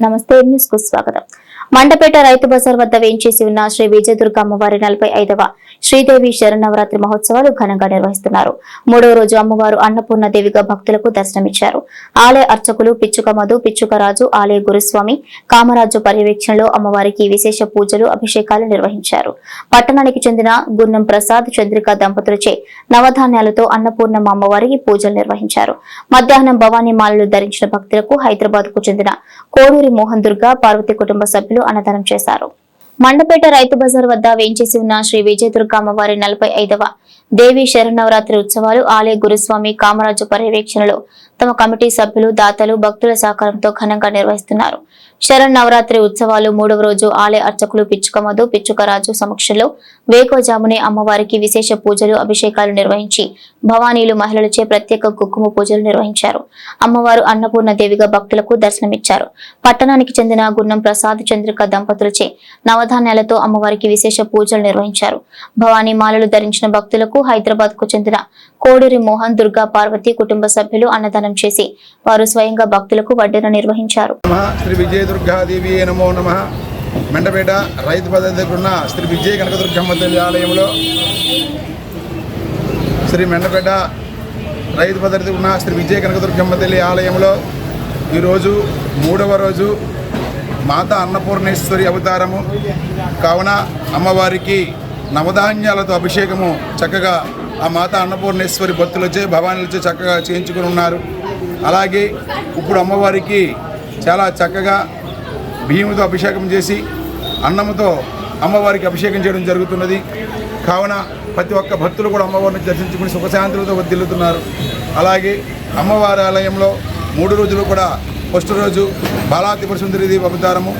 నమస్తే న్యూస్కు స్వాగతం. మండపేట రైతు బజార్ వద్ద వేయించేసి ఉన్న శ్రీ విజయదుర్గ అమ్మవారి నలభై ఐదవ శ్రీదేవి శరణవరాత్రి మహోత్సవాలు ఘనంగా నిర్వహిస్తున్నారు. మూడవ రోజు అమ్మవారు అన్నపూర్ణ దేవిగా భక్తులకు దర్శనమిచ్చారు. ఆలయ అర్చకులు పిచ్చుక మధు పిచ్చుక రాజు ఆలయ గురుస్వామి కామరాజు పర్యవేక్షణలో అమ్మవారికి విశేష పూజలు అభిషేకాలు నిర్వహించారు. పట్టణానికి చెందిన గున్నం ప్రసాద్ చంద్రిక దంపతులచే నవధాన్యాలతో అన్నపూర్ణమ్మ అమ్మవారికి పూజలు నిర్వహించారు. మధ్యాహ్నం భవానీ మాలలు ధరించిన భక్తులకు హైదరాబాద్కు చెందిన కోడూరి మోహన్ దుర్గా పార్వతి కుటుంబ సభ్యులు అన్నదానం చేశారు. మండపేట రైతు బజార్ వద్ద వేంచేసి ఉన్న శ్రీ విజయదుర్గ అమ్మవారి నలభై ఐదవ దేవి శరన్నవరాత్రి ఉత్సవాలు ఆలయ గురుస్వామి కామరాజు పర్యవేక్షణలో తమ కమిటీ సభ్యులు దాతలు భక్తుల సహకారంతో ఘనంగా నిర్వహిస్తున్నారు. శరన్నవరాత్రి ఉత్సవాలు మూడవ రోజు ఆలయ అర్చకులు పిచ్చుకమధు పిచ్చుకరాజు సమక్షంలో వేకోజామునే అమ్మవారికి విశేష పూజలు అభిషేకాలు నిర్వహించి భవానీలు మహిళలచే ప్రత్యేక కుంకుమ పూజలు నిర్వహించారు. అమ్మవారు అన్నపూర్ణ దేవిగా భక్తులకు దర్శనమిచ్చారు. పట్టణానికి చెందిన గున్నం ప్రసాద్ చంద్రిక దంపతులచే నవధాన్యాలతో అమ్మవారికి విశేష పూజలు నిర్వహించారు. భవానీ మాలలు ధరించిన భక్తులు భక్తులకు హైదరాబాద్కు చెందిన కోడూరి మోహన్ దుర్గా పార్వతి కుటుంబ సభ్యులు అన్నదానం చేసి వారు స్వయంగా భక్తులకు వడ్డీలు నిర్వహించారు. శ్రీ విజయదుర్గాదేవి నమో నమ. మెండపేట రైతు పద్ధతి దగ్గర ఉన్న శ్రీ విజయ కనకదుర్గమ్మ తల్లి ఆలయంలో శ్రీ మెండపేట రైతు పద్ధతి ఉన్న శ్రీ విజయ కనకదుర్గమ్మ తల్లి ఆలయంలో ఈరోజు మూడవ రోజు మాత అన్నపూర్ణేశ్వరి అవతారము. కావున అమ్మవారికి నవధాన్యాలతో అభిషేకము చక్కగా ఆ మాత అన్నపూర్ణేశ్వరి భక్తులచే భవానీలచే చక్కగా చేయించుకుని ఉన్నారు. అలాగే ఇప్పుడు అమ్మవారికి చాలా చక్కగా బియ్యంతో అభిషేకం చేసి అన్నముతో అమ్మవారికి అభిషేకం చేయడం జరుగుతున్నది. కావున ప్రతి ఒక్క భక్తులు కూడా అమ్మవారిని దర్శించుకుని సుఖశాంతులతో వర్ధిల్లుతున్నారు అలాగే అమ్మవారి ఆలయంలో మూడు రోజులు కూడా ఫస్ట్ రోజు బాలాత్రిపుర సుందరీదేవి అవతారము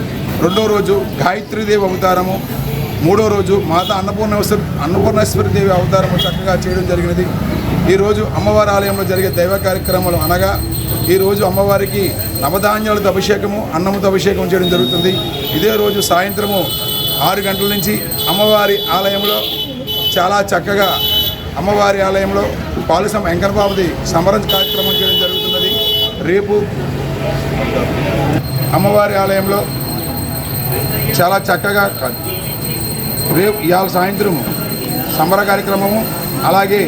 రెండో రోజు గాయత్రీదేవి అవతారము మూడో రోజు మాత అన్నపూర్ణేశ్వరి అన్నపూర్ణేశ్వరి దేవి అవతారము చక్కగా చేయడం జరిగినది. ఈరోజు అమ్మవారి ఆలయంలో జరిగే దైవ కార్యక్రమాలు అనగా ఈరోజు అమ్మవారికి నవధాన్యాలతో అభిషేకము అన్నముతో అభిషేకం చేయడం జరుగుతుంది. ఇదే రోజు సాయంత్రము ఆరు గంటల నుంచి అమ్మవారి ఆలయంలో చాలా చక్కగా అమ్మవారి ఆలయంలో పాలసం వెంకటబాబుది సమరం కార్యక్రమం చేయడం జరుగుతున్నది. రేపు అమ్మవారి ఆలయంలో చాలా చక్కగా రేపు ఇవాళ సాయంత్రం సంబర కార్యక్రమము అలాగే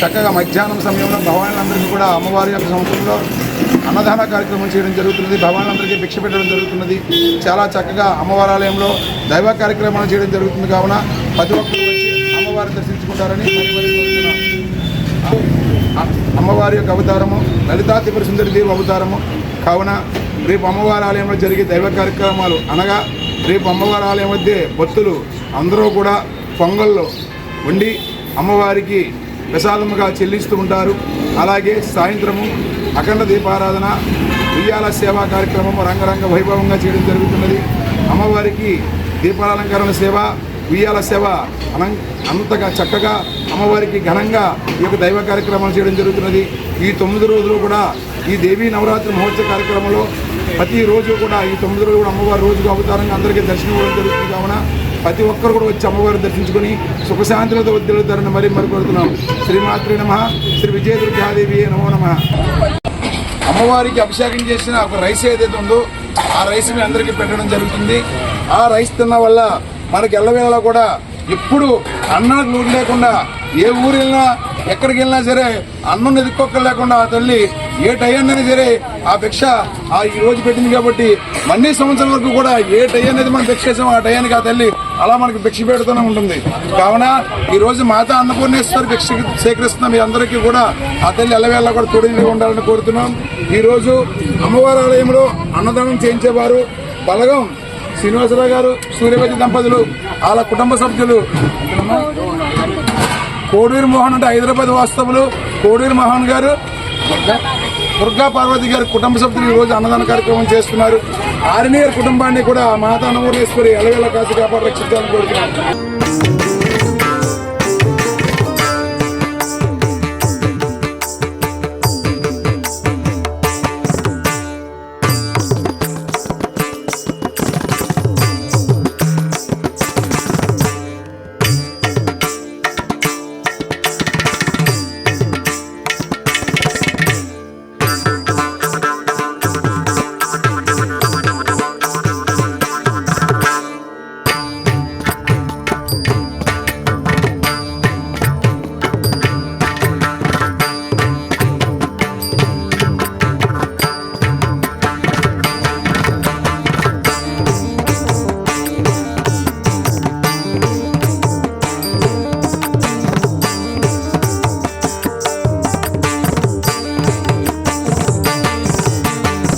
చక్కగా మధ్యాహ్నం సమయంలో భవానులందరికీ కూడా అమ్మవారి యొక్క సంవత్సరంలో అన్నదాన కార్యక్రమం చేయడం జరుగుతున్నది భవానులందరికీ భిక్ష పెట్టడం జరుగుతున్నది. చాలా చక్కగా అమ్మవారాలయంలో దైవ కార్యక్రమాలు చేయడం జరుగుతుంది. కావున ప్రతి ఒక్కరు వచ్చి అమ్మవారిని దర్శించుకుంటారని అమ్మవారి యొక్క అవతారము లలితా త్రిపుర సుందరి దేవి అవతారము. కావున రేపు అమ్మవారి ఆలయంలో జరిగే దైవ కార్యక్రమాలు అనగా రేపు అమ్మవారి ఆలయం మధ్య భక్తులు అందరూ కూడా పొంగల్లో ఉండి అమ్మవారికి ప్రసాదముగా చెల్లిస్తూ ఉంటారు. అలాగే సాయంత్రము అఖండ దీపారాధన ఉయ్యాల సేవా కార్యక్రమము రంగరంగ వైభవంగా చేయడం జరుగుతున్నది. అమ్మవారికి దీపాలంకరణ సేవ ఉయ్యాల సేవ అనం అంతగా చక్కగా అమ్మవారికి ఘనంగా ఈ యొక్క దైవ కార్యక్రమాలు చేయడం జరుగుతున్నది. ఈ తొమ్మిది రోజులు కూడా ఈ దేవీ నవరాత్రి మహోత్సవ కార్యక్రమంలో ప్రతిరోజు కూడా ఈ తొమ్మిది రోజులు కూడా అమ్మవారి రోజుకు అవతారంగా అందరికీ దర్శనం ఇవ్వడం జరుగుతుంది కావున ప్రతి ఒక్కరు కూడా వచ్చి అమ్మవారిని దర్శించుకొని సుఖశాంతులతో వద్దెలుతారని మరి మరి కోరుతున్నాం శ్రీమాత్రి నమ. శ్రీ విజయదుర్గాదేవి నమో నమ. అమ్మవారికి అభిషేకం చేసిన ఒక రైస్ ఏదైతే ఉందో ఆ రైస్ మీ అందరికీ పెట్టడం జరుగుతుంది. ఆ రైస్ తిన్న వల్ల మనకి ఎల్లవేళలా కూడా ఎప్పుడు అన్నాడు నూరు లేకుండా ఏ ఊరు వెళ్ళినా ఎక్కడికి వెళ్ళినా సరే అన్నం ఎదుక్కొక్క లేకుండా ఆ తల్లి ఏ టైం అనేది సరే ఆ భిక్ష ఆ ఈ రోజు పెట్టింది కాబట్టి మన్ని సంవత్సరం వరకు కూడా ఏ టై అనేది మనం భిక్ష చేసామో ఆ టయానికి ఆ తల్లి. అలా మనకి భిక్ష పెడుతూనే ఉంటుంది. కావున ఈ రోజు మాత అన్నపూర్ణేశ్వరి భిక్ష సేకరిస్తున్న మీ అందరికీ కూడా ఆ తల్లి ఎల్లవేళ కూడా తోడు ఉండాలని కోరుతున్నాం. ఈరోజు అమ్మవారి ఆలయంలో అన్నదానం చేయించేవారు బలగం శ్రీనివాసరావు గారు సూర్యవతి దంపతులు వాళ్ళ కుటుంబ సభ్యులు. కోడూరు మోహన్ అంటే హైదరాబాద్ వాస్తవులు కోడూరు మోహన్ గారు దుర్గా పార్వతి గారి కుటుంబ సభ్యులు ఈరోజు రోజు అన్నదాన కార్యక్రమం చేస్తున్నారు. ఆరినియర్ కుటుంబాన్ని కూడా మాతా నమోదేశ్వరి ఎలవేళ కాసి కాపాడు రక్షించాలని కోరుతున్నాను